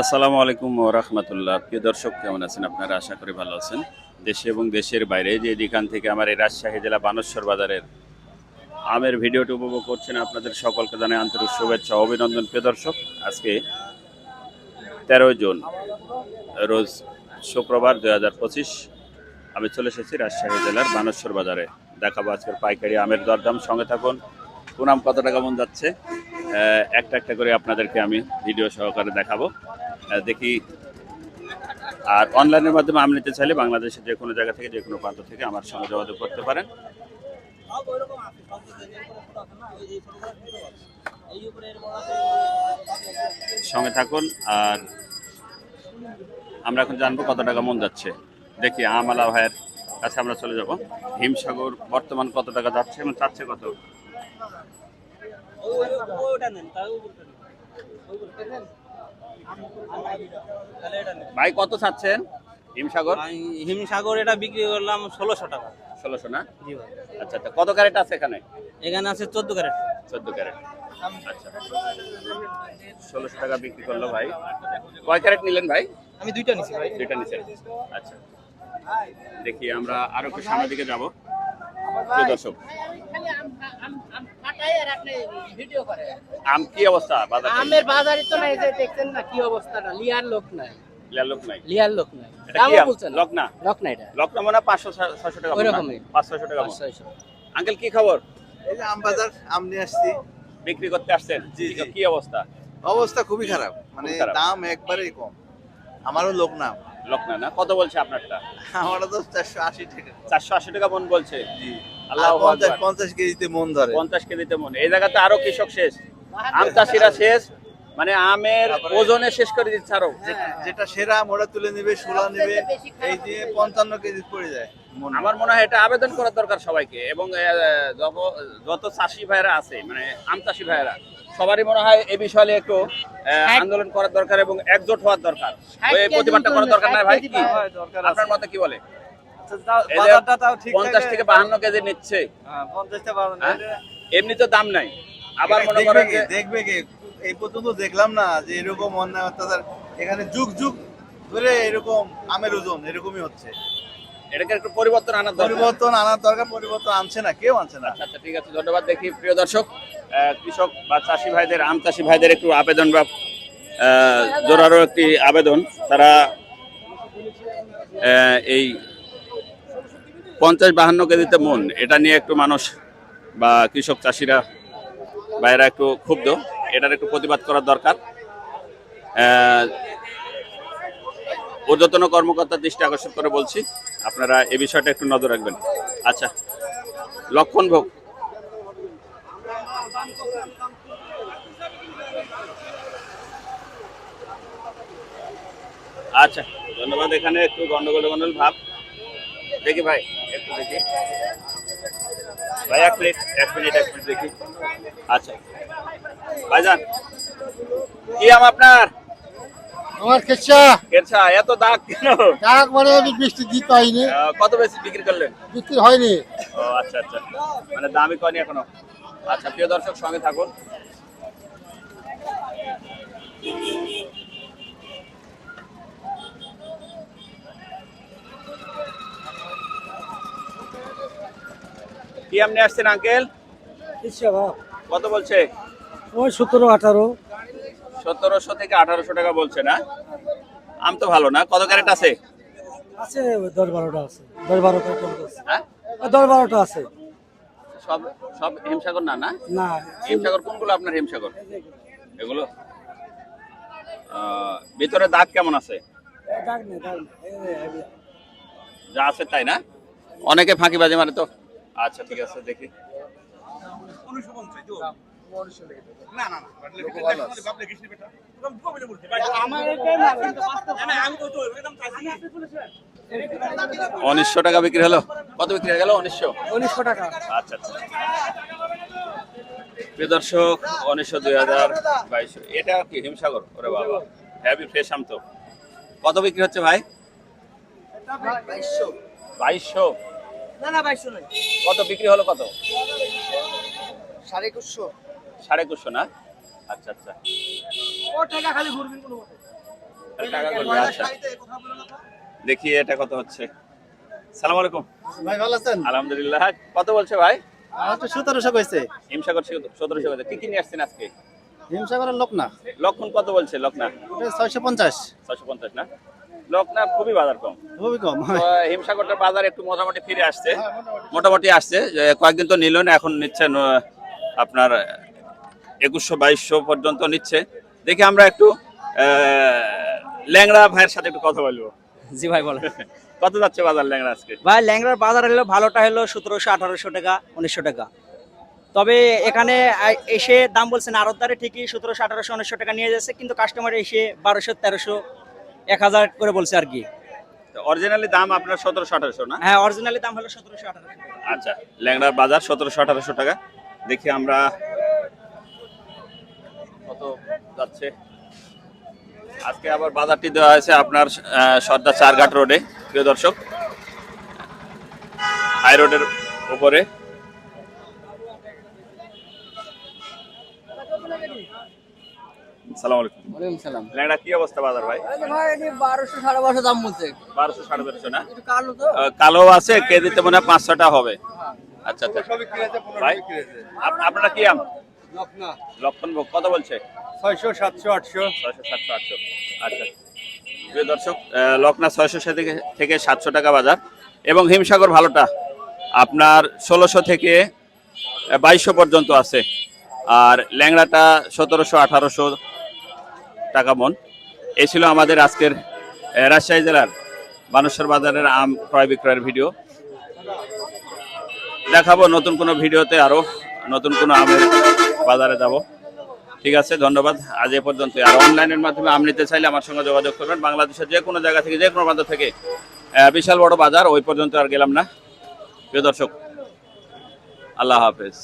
আসসালামু আলাইকুম রহমতুল্লাহ। প্রিয় দর্শক, কেমন আছেন আপনারা? আশা করি ভালো আছেন। দেশে এবং দেশের বাইরে যে যেখান থেকে আমার এই রাজশাহী জেলা বানেশ্বর বাজারের আমের ভিডিওটি উপভোগ করছেন, আপনাদের সকলকে জানাই আন্তরিক শুভেচ্ছা অভিনন্দন। প্রিয় দর্শক, আজকে তেরোই জুন, রোজ শুক্রবার দুই হাজার পঁচিশ, আমি চলে এসেছি রাজশাহী জেলার বানেশ্বর বাজারে। দেখাবো আজকের পাইকারি আমের দরদাম। সঙ্গে থাকুন পুনাম কত টাকা মন যাচ্ছে একটা একটা করে আপনাদেরকে আমি ভিডিও সহকারে দেখাবো। দেখি। আর অনলাইনের মাধ্যমে আম নিতে চাইলে বাংলাদেশের যে কোনো জায়গা থেকে, যে কোনো প্রান্ত থেকে আমার সঙ্গে যোগাযোগ করতে পারেন। সঙ্গে থাকুন। আর আমরা এখন জানব কত টাকা মন যাচ্ছে। দেখি, আমালা ভাইয়ের কাছে আমরা চলে যাব। হিমসাগর বর্তমান কত টাকা যাচ্ছে এবং চাচ্ছে কত? ভাই কত চাচ্ছেন? হিমসাগর? হিমসাগর এটা বিক্রি করলাম ষোলোশো টাকা। ষোলোশো না? জি ভাই। আচ্ছা আচ্ছা কত ক্যারেট আছে এখানে? এখানে আছে চোদ্দ ক্যারেট। চোদ্দ ক্যারেট। আচ্ছা। ষোলোশো টাকা বিক্রি করল ভাই। কয় ক্যারেট নিলেন ভাই? আমি দুইটা নিছি ভাই। দুইটা নিচে আচ্ছা। দেখি আমরা আরও একটু সামনের দিকে যাব। দর্শক আম কি অবস্থা বাজার? আমের বাজারে তো নাই যে দেখছেন না কি অবস্থাটা লিয়ার লোক নাই। লোক নাই। লিয়ার লোক নাই। দামও বলছেন লক না? লোক নাই এটা। লক না মনে টাকা ওইরকমই। টাকা। আঙ্কেল কি খবর? এই যে আম বাজার আম নিয়ে আসছি। বিক্রি করতে আসছেন? জি। কি অবস্থা? অবস্থা খুবই খারাপ। মানে দাম একবারেই কম। আমারও লোক নাম লক না না? কত বলছে আপনারটা? আমারও তো চারশো আশি টাকা। চারশো আশি টাকা মন বলছে। জি। আল্লাহ পঞ্চাশ কেজিতে মন ধরে। পঞ্চাশ কেজিতে মন। এই জায়গাতে আরও কৃষক শেষ। আম চাষিরা শেষ। মানে আমের ওজনে শেষ করে দিচ্ছে আরও। যেটা- সেরা আম ওরা তুলে নিবে ষোলা নিবে এই যে পঞ্চান্ন কেজি পড়ে যায় আমার মনে হয় এটা আবেদন করা দরকার সবাইকে এবং যত- যত চাষি ভাইরা আছে মানে আম চাষি ভাইরা সবারই মনে হয় এই বিষয়ে একটু আহ, আন্দোলন করার দরকার এবং একজোট হওয়ার দরকার। ওই প্রতিবাদটা করার দরকার নাই ভাই? কি বাজার। দরকার আছে। আপনার মতে কি বলে? বাজারটা তাও ঠিক পঞ্চাশ থেকে বাহান্ন কেজি নিচ্ছে। হ্যাঁ, থেকে হ্যাঁ? এমনি তো দাম নাই। আবার মনে করেন যে দেখবে কে এই পর্যন্ত দেখলাম না যে এরকম অন্যায় অত্যাচার এখানে যুগ যুগ ধরে এরকম আমের ওজন এরকমই হচ্ছে। এটাকে একটু পরিবর্তন আনার দরকার। পরিবর্তন আনার দরকার পরিবর্তন আনছে না কেউ আনছে না। আচ্ছা ঠিক আছে ধন্যবাদ দেখি প্রিয় দর্শক আহ, কৃষক বা চাষি ভাইদের আম চাষি ভাইদের একটু আবেদন বা আহ, জোরারও একটি আবেদন। তারা আহ, এই পঞ্চাশ বাহান্ন কেজিতে মন, এটা নিয়ে একটু মানুষ বা কৃষক চাষিরা, ভাইয়েরা একটু ক্ষুব্ধ। এটার একটু প্রতিবাদ করার দরকার। ঊর্ধ্বতন কর্মকর্তার দৃষ্টি আকর্ষণ করে বলছি, আপনারা এ বিষয়টা একটু নজর রাখবেন। আচ্ছা লক্ষণ ভোগ। আচ্ছা ধন্যবাদ এখানে, একটু গন্ডগোল গন্ডগোল ভাব। দেখি ভাই একটু দেখি। ভাই এক মিনিট এক মিনিট এক মিনিট দেখি। আচ্ছা। ভাইজান কি আম আপনার? আমার কেচ্ছা কেরছা এত দাগ কেন? ডাক মানে আমি বৃষ্টি দিতে হয়নি কত বেশি বিক্রি করলেন? বিক্রি হয়নি। ও আচ্ছা আচ্ছা। মানে দামই কয়নি এখনও? আচ্ছা প্রিয় দর্শক সঙ্গে থাকুন। কি আপনি আসছেন আঙ্কেল? কত বলছে? ওই সতেরো আঠারো। সতেরোশো থেকে আঠারোশো টাকা বলছে না? আম তো ভালো না। কত ক্যারেট আছে? আছে দশ বারোটা আছে। দশ বারোটা হ্যাঁ? দশ বারোটা আছে। সব সব হিমসাগর না না? না। হিমসাগর কোনগুলো আপনার হিমসাগর? এগুলো? ভিতরে দাগ কেমন আছে? যা আছে তাই না? অনেকে ফাঁকি বাজে মানে তো। আচ্ছা ঠিক আছে দেখি। উনিশশো টাকা বিক্রি হলো? কত বিক্রি হয়ে গেল উনিশশো উনিশশো টাকা। আচ্ছা আচ্ছা। প্রিয় দর্শক উনিশশো দুই হাজার বাইশশো এটা কি হিমসাগর? ওরে বাবা হ্যাভি ফ্রেশ আম তো। কত বিক্রি হচ্ছে ভাই? বাইশশো? না না বাইশো নয় কত? বিক্রি হলো কত? সাড়ে একুশশো। সাড়ে একুশশো না? আচ্ছা আচ্ছা। ও টাকা খালি ঘুরবেন কোনো টাকা করবে আচ্ছা। দেখি এটা কত হচ্ছে। সালাম আলাইকুম। ভাই ভালো আছেন? আলহামদুলিল্লাহ। কত বলছে ভাই? আমার তো সতেরোশো কইছে। হিমসাগর সতেরোশো কি কি নিয়ে আসছেন আজকে? হিমসাগরের লোক না লক্ষণ কত বলছে? লক্ষণা? ছয়শো পঞ্চাশ। ছয়শো পঞ্চাশ না? লক্ষণা খুবই বাজার কম। খুবই কম। হিমসাগরটার বাজার একটু মোটামুটি ফিরে আসছে। মোটামুটি। আসছে। কয়েকদিন তো নিল না এখন নিচ্ছেন আপনার একুশশো বাইশশো পর্যন্ত নিচ্ছে। দেখি আমরা একটু আহ, ল্যাংড়া ভাইয়ের সাথে একটু কথা বলব। জি ভাই বলো কত যাচ্ছে বাজার ল্যাংড়া আজকে? ভাই ল্যাংড়ার বাজার হলো ভালোটা হলো সতেরোশো আঠারোশো টাকা উনিশশো টাকা। তবে এখানে এসে দাম বলছেন আড়তদারে ঠিকই সতেরোশো আঠারোশো উনিশশো টাকা নিয়ে যাচ্ছে কিন্তু কাস্টমার এসে বারোশো তেরোশো এক হাজার করে বলছে আর কি। অরিজিনালি দাম আপনার সতেরোশো আঠারোশো না? হ্যাঁ অরিজিনালি দাম হলো সতেরোশো আঠারোশো। আচ্ছা ল্যাংড়ার বাজার সতেরোশো আঠারোশো টাকা। দেখি আমরা কত যাচ্ছে। আজকে আবার বাজারটি দেওয়া হয়েছে আপনার সর্দার চারঘাট রোডে। প্রিয় দর্শক হাই রোডের উপরে। সালাম আলাইকুম। ওয়ালাইকুম সালাম। ল্যাংড়া কি অবস্থা বাজার ভাই? ভাই বারোশো সাড়ে বারোশো দাম বলছে। বারোশো সাড়ে বারোশো না? একটু কালো তো। কালো আছে কেজিতে মনে হয় পাঁচশোটা হবে। আচ্ছা আচ্ছা। ভাই আপ- আপনারা কি আম? লক্ষণ ভোগ কত বলছে? ছয়শো সাতশো আটশো। ছয়শো সাতশো আটশো। আচ্ছা। প্রিয় দর্শক লকনা ছয়শো থেকে থেকে সাতশো টাকা বাজার। এবং হিমসাগর ভালোটা আপনার ষোলোশো থেকে বাইশশো পর্যন্ত আছে। আর ল্যাংড়াটা সতেরোশো আঠারোশো টাকা মন। এই ছিল আমাদের আজকের রাজশাহী জেলার বানেশ্বর বাজারের আম ক্রয় বিক্রয়ের ভিডিও। দেখাবো নতুন কোনো ভিডিওতে আরও, নতুন কোনো আমের বাজারে যাব। ঠিক আছে, ধন্যবাদ। আজ এ পর্যন্ত আর অনলাইনের মাধ্যমে আম নিতে চাইলে আমার সঙ্গে যোগাযোগ করবেন। বাংলাদেশের যে কোনো জায়গা থেকে, যে কোনো প্রান্ত থেকে। বিশাল বড় বাজার, ওই পর্যন্ত আর গেলাম না। প্রিয় দর্শক, আল্লাহ হাফেজ।